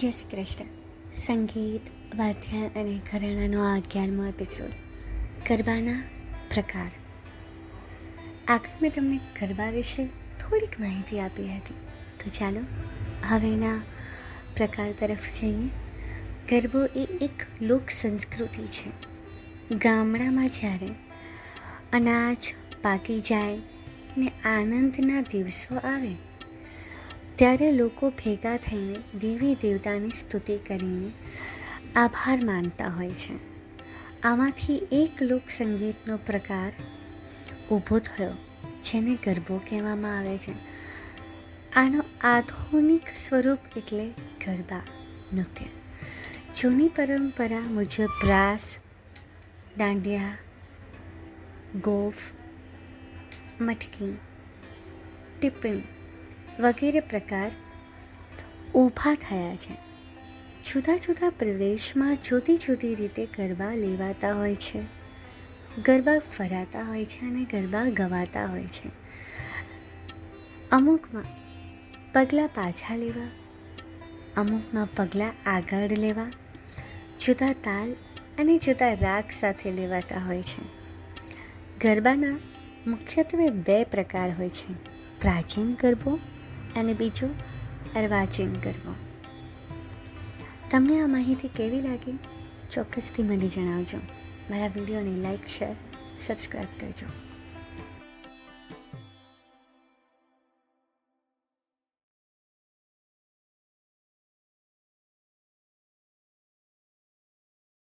જય શ્રી કૃષ્ણ. સંગીત, વાદ્ય અને ઘરેણાનો આ અગિયારમો એપિસોડ ગરબાના પ્રકાર. આગળ મેં તમને ગરબા વિશે થોડીક માહિતી આપી હતી. તો ચાલો, હવેના પ્રકાર તરફ જઈએ. ગરબો એ એક લોક સંસ્કૃતિ છે. ગામડામાં જ્યારે અનાજ પાકી જાય ને આનંદના દિવસો આવે ત્યારે લોકો ભેગા થઈને દેવી દેવતાની સ્તુતિ કરીને આભાર માનતા હોય છે. આમાંથી એક લોક સંગીતનો પ્રકાર ઊભો થયો, જેને ગરબો કહેવામાં આવે છે. આનો આધુનિક સ્વરૂપ એટલે ગરબા નૃત્ય. જૂની પરંપરા મુજબ રાસ દાંડિયા, ગોફ, મટકી, ટિપ્પણી વગેરે પ્રકાર ઊભા થયા છે. જુદા જુદા પ્રદેશમાં જુદી જુદી રીતે ગરબા લેવાતા હોય છે. ગરબા ફરાતા હોય છે અને ગરબા ગવાતા હોય છે. અમુકમાં પગલાં પાછા લેવા, અમુકમાં પગલાં આગળ લેવા, જુદા તાલ અને જુદા રાગ સાથે લેવાતા હોય છે. ગરબાના મુખ્યત્વે બે પ્રકાર હોય છે. પ્રાચીન ગરબો અને બીજું અર્વાચીન કરવો તમને આ માહિતી કેવી લાગી? ચોક્કસથી મને જણાવજો. મારા વિડીયોને લાઈક, શેર, સબસ્ક્રાઈબ કરજો.